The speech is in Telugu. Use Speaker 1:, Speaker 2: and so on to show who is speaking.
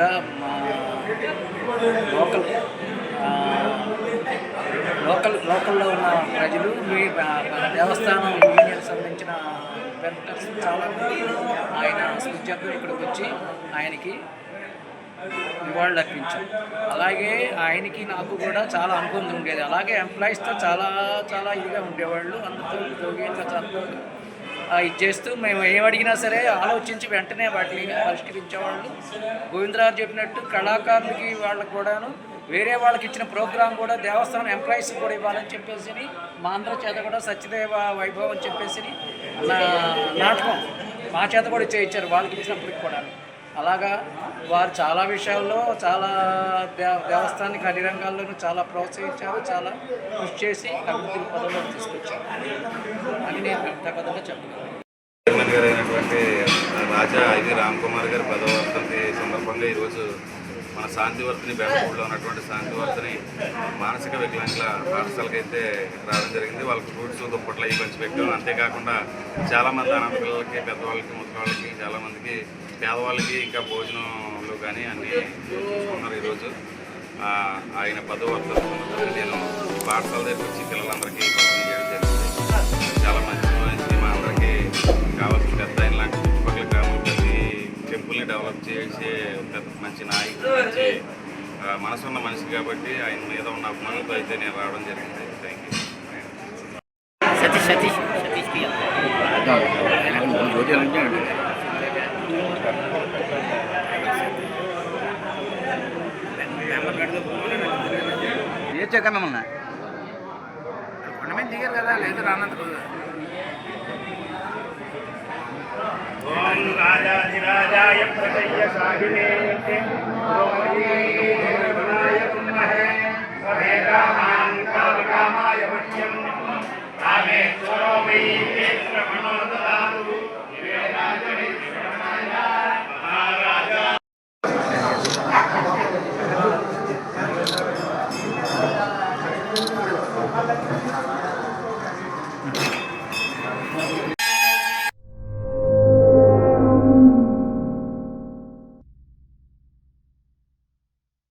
Speaker 1: కూడా మా లోకల్ లోకల్ లోకల్లో ఉన్న ప్రజలు మీ దేవస్థానం యూనియన్ సంబంధించిన చాలా చాలామంది ఆయన స్మృత్యర్థులు ఇక్కడికి వచ్చి ఆయనకి నివాళులు అర్పించాం అలాగే ఆయనకి నాకు కూడా చాలా అనుబంధం ఉండేది. అలాగే ఎంప్లాయీస్తో చాలా చాలా ఇదిగా ఉండేవాళ్ళు. అందరితో యోగ్యంగా చాలా ఇది చేస్తూ మేము ఏం అడిగినా సరే ఆలోచించి వెంటనే వాటిని పరిష్కరించేవాళ్ళు. గోవిందరాజు చెప్పినట్టు కళాకారులకి వాళ్ళకి కూడాను వేరే వాళ్ళకి ఇచ్చిన ప్రోగ్రాం కూడా దేవస్థానం ఎంప్లాయీస్ కూడా ఇవ్వాలని చెప్పేసి మా అందరి చేత కూడా సత్యదేవ వైభవం అని చెప్పేసి నాటకం మా చేత కూడా చేయించారు వాళ్ళకి ఇచ్చినప్పటికి కూడా అలాగా వారు చాలా విషయాల్లో చాలా వ్యవస్థానికి అన్ని రంగాల్లోనూ చాలా ప్రోత్సహించారు చాలా కృషి చేసి అభివృద్ధి పదంలో తీసుకొచ్చారు. అని నేను వ్యక్తిగతంగా చెప్పగలను
Speaker 2: చైర్మన్ గారు అయినటువంటి రాజా ఇది రామ్ కుమార్ గారి పదవ సందర్భంగా ఈరోజు శాంతివర్తిని బేపూర్లో ఉన్నటువంటి శాంతివర్తిని మానసిక వికలాంగుల పాఠశాలకు అయితే రావడం జరిగింది. వాళ్ళకి ఫ్రూట్స్ దుప్పట్లు అవి పంచి పెట్టాం అంతేకాకుండా చాలామంది అనాథ పిల్లలకి పెద్దవాళ్ళకి ముసలివాళ్ళకి చాలామందికి పేదవాళ్ళకి ఇంకా భోజనంలో కానీ అన్నీ చూసుకున్నారు ఈరోజు. ఆయన పదవ నేను పాఠశాల దగ్గర వచ్చి పిల్లలందరికీ టెంపుల్ని డెవలప్ చేసే పెద్ద మంచి నాయకుడు మంచి మనసున్న మనిషి కాబట్టి ఆయన మీద ఉన్న అభిమానంతో అయితే నేను రావడం జరిగింది. థ్యాంక్ యూ
Speaker 1: సతీష్ సతీష్ సతీష్
Speaker 3: ఏ చెక్కన్నమన్నా
Speaker 1: కొండమీద దిగారు కదా లేదు రానందుకు.
Speaker 4: साहिने द्रौपदीनाय कुम्महे सभे कामान् कामकामाय मह्यं कामेश्वरो वै